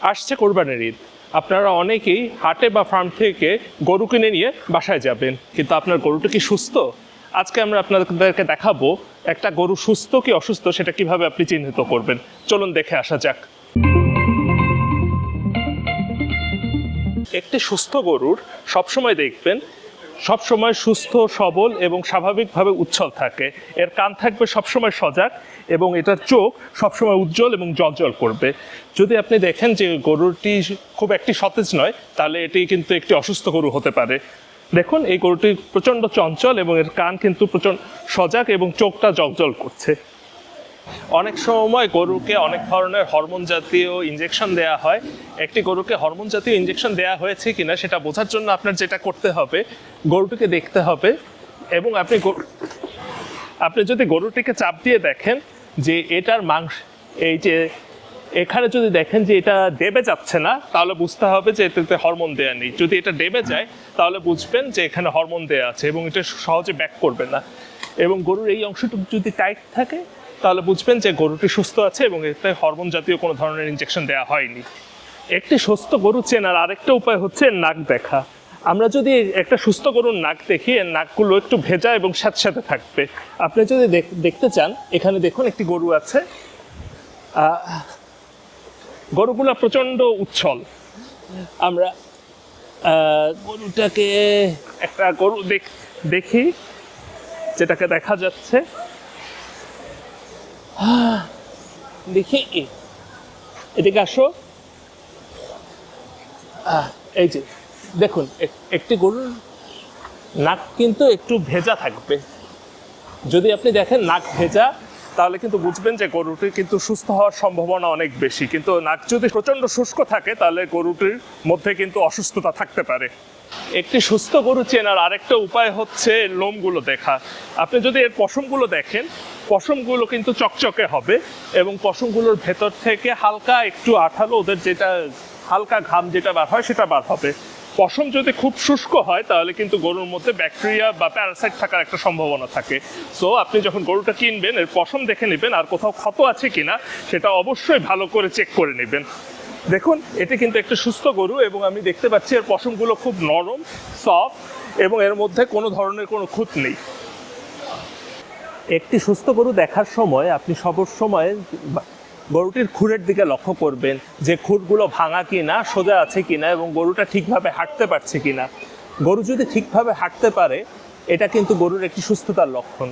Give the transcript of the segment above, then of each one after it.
আসছে কোরবানির ঈদ। আপনারা অনেকেই হাটে বা ফার্ম থেকে গরু কিনে নিয়ে বাসায় যাবেন। কিন্তু আপনার গরুটা কি সুস্থ? আজকে আমরা আপনাদেরকে দেখাবো একটা গরু সুস্থ কি অসুস্থ সেটা কীভাবে আপনি চিহ্নিত করবেন। চলুন দেখে আসা যাক। একটি সুস্থ গরুর সবসময় দেখবেন সবসময় সুস্থ, সবল এবং স্বাভাবিকভাবে উচ্ছল থাকে। এর কান থাকবে সবসময় সজাগ এবং এটার চোখ সবসময় উজ্জ্বল এবং জলজল করবে। যদি আপনি দেখেন যে গরুটি খুব একটি সতেজ নয়, তাহলে এটি কিন্তু একটি অসুস্থ গরু হতে পারে। দেখুন, এই গরুটি প্রচণ্ড চঞ্চল এবং এর কান কিন্তু প্রচণ্ড সজাগ এবং চোখটা জলজল করছে। অনেক সময় গরুকে অনেক ধরনের হরমোন জাতীয় ইঞ্জেকশন দেওয়া হয়। একটি গরুকে হরমোন জাতীয় ইঞ্জেকশন দেওয়া হয়েছে কিনা সেটা বোঝার জন্য আপনার যেটা করতে হবে, গরুটিকে দেখতে হবে এবং আপনি আপনি যদি গরুটিকে চাপ দিয়ে দেখেন যে এটার মাংস, এই যে এখানে যদি দেখেন যে এটা দেবে যাচ্ছে না, তাহলে বুঝতে হবে যে এটাতে হরমোন দেওয়া নেই। যদি এটা দেবে যায়, তাহলে বুঝবেন যে এখানে হরমোন দেওয়া আছে এবং এটা সহজে ব্যাক করবে না। এবং গরুর এই অংশটুকু যদি টাইট থাকে তাহলে বুঝবেন যে গরুটি সুস্থ আছে এবং এতে হরমোন জাতীয় কোনো ধরনের ইনজেকশন দেওয়া হয়নি। একটি সুস্থ গরু চেনার আরেকটা উপায় হচ্ছে নাক দেখা। আমরা যদি একটা সুস্থ গরুর নাক দেখি, এর নাকগুলো একটু ভেজা এবং স্যাঁতস্যাঁতে থাকবে। আপনি যদি দেখ- দেখতে চান, এখানে দেখুন একটি গরু আছে। গরুগুলো প্রচণ্ড উচ্ছল। আমরা গরুটাকে একটা গরু দেখ- যেটাকে দেখা যাচ্ছে। দেখি। এদিকে আসো। এই যে, দেখুন, এক- একটি গরুর নাক কিন্তু একটু ভেজা থাকবে। যদি আপনি দেখেন নাক ভেজা, তাহলে কিন্তু বুঝবেন যে গরুটির কিন্তু সুস্থ হওয়ার সম্ভাবনা অনেক বেশি। কিন্তু নাক যদি প্রচণ্ড শুষ্ক থাকে, তাহলে গরুটির মধ্যে কিন্তু অসুস্থতা থাকতে পারে। একটি সুস্থ গরু চেনার আরেকটা উপায় হচ্ছে লোমগুলো দেখা। আপনি যদি এর পশমগুলো দেখেন পশমগুলো কিন্তু চকচকে হবে এবং পশমগুলোর ভেতর থেকে হালকা একটু আঠালো, ওদের যেটা হালকা ঘাম যেটা বার হয় সেটা বার হবে। পশম যদি খুব শুষ্ক হয়, তাহলে কিন্তু গরুর মধ্যে ব্যাকটেরিয়া বা প্যারাসাইট থাকার একটা সম্ভাবনা থাকে। সো আপনি যখন গরুটা কিনবেন, এর পশম দেখে নেবেন আর কোথাও ক্ষত আছে কিনা, সেটা অবশ্যই ভালো করে চেক করে নেবেন। দেখুন, এটি কিন্তু একটা সুস্থ গরু এবং আমি দেখতে পাচ্ছি এর পশমগুলো খুব নরম সফট এবং এর মধ্যে কোনো ধরনের কোনো খুঁত নেই। একটি সুস্থ গরু দেখার সময় আপনি সব সময় গরুটির খুরের দিকে লক্ষ্য করবেন যে খুরগুলো ভাঙা কিনা, সোজা আছে কিনা এবং গরুটা ঠিকভাবে হাঁটতে পারছে কিনা। গরু যদি ঠিকভাবে হাঁটতে পারে, এটা কিন্তু গরুর একটি সুস্থতার লক্ষণ।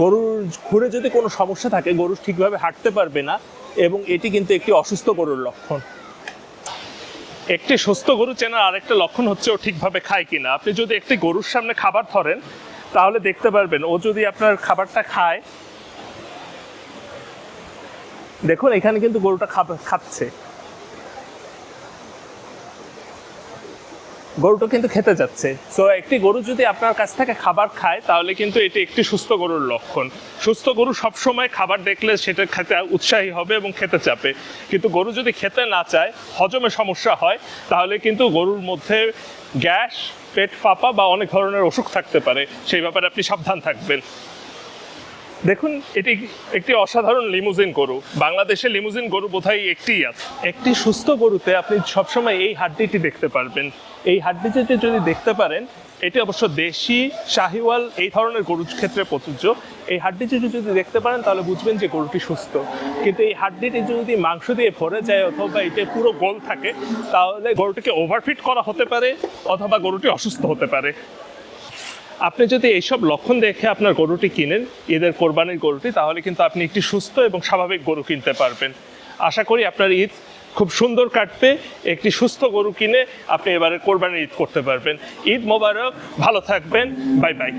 গরুর খুরে যদি কোনো সমস্যা থাকে, গরু ঠিকভাবে হাঁটতে পারবে না এবং এটি কিন্তু একটি অসুস্থ গরুর লক্ষণ। একটি সুস্থ গরু চেনার আরেকটা লক্ষণ হচ্ছে ও ঠিকভাবে খায় কিনা। আপনি যদি একটি গরুর সামনে খাবার ধরেন তাহলে দেখতে পারবেন। ও যদি আপনার খাবারটা খায় দেখুন এখানে কিন্তু গরুটা খাচ্ছে। গরুটা কিন্তু খেতে যাচ্ছে। সো একটি গরু যদি আপনার কাছ থেকে খাবার খায়, তাহলে কিন্তু এটি একটি সুস্থ গরুর লক্ষণ। সুস্থ গরু সবসময় খাবার দেখলে সেটা খেতে উৎসাহী হবে এবং খেতে চাপে। কিন্তু গরু যদি খেতে না চায়, হজমে সমস্যা হয়, তাহলে কিন্তু গরুর মধ্যে গ্যাস, পেট ফাঁপা বা অনেক ধরনের অসুখ থাকতে পারে। সেই ব্যাপারে আপনি সাবধান থাকবেন। দেখুন, এটি একটি অসাধারণ লিমুজিন গরু। বাংলাদেশে লিমুজিন গরু বোধহয় একটিই আছে। একটি সুস্থ গরুতে আপনি সবসময় এই হাড্ডিটি দেখতে পারবেন। এই হাড্ডিটি যদি দেখতে পারেন, এটি অবশ্য দেশি, শাহিওয়াল, এই ধরনের গরুর ক্ষেত্রে প্রযোজ্য। এই হাড্ডিটি যদি দেখতে পারেন, তাহলে বুঝবেন যে গরুটি সুস্থ। কিন্তু এই হাড্ডিটি যদি মাংস দিয়ে ভরে যায় অথবা এটা পুরো গোল থাকে, তাহলে গরুটিকে ওভারফিট করা হতে পারে অথবা গরুটি অসুস্থ হতে পারে। আপনি যদি এইসব লক্ষণ দেখে আপনার গরুটি কিনেন, ঈদের কোরবানির গরুটি, তাহলে কিন্তু আপনি একটি সুস্থ এবং স্বাভাবিক গরু কিনতে পারবেন। আশা করি আপনার ঈদ খুব সুন্দর কাটবে। একটি সুস্থ গরু কিনে আপনি এবারে কোরবানির ঈদ করতে পারবেন। ঈদ মোবারক, ভালো থাকবেন, বাই বাই।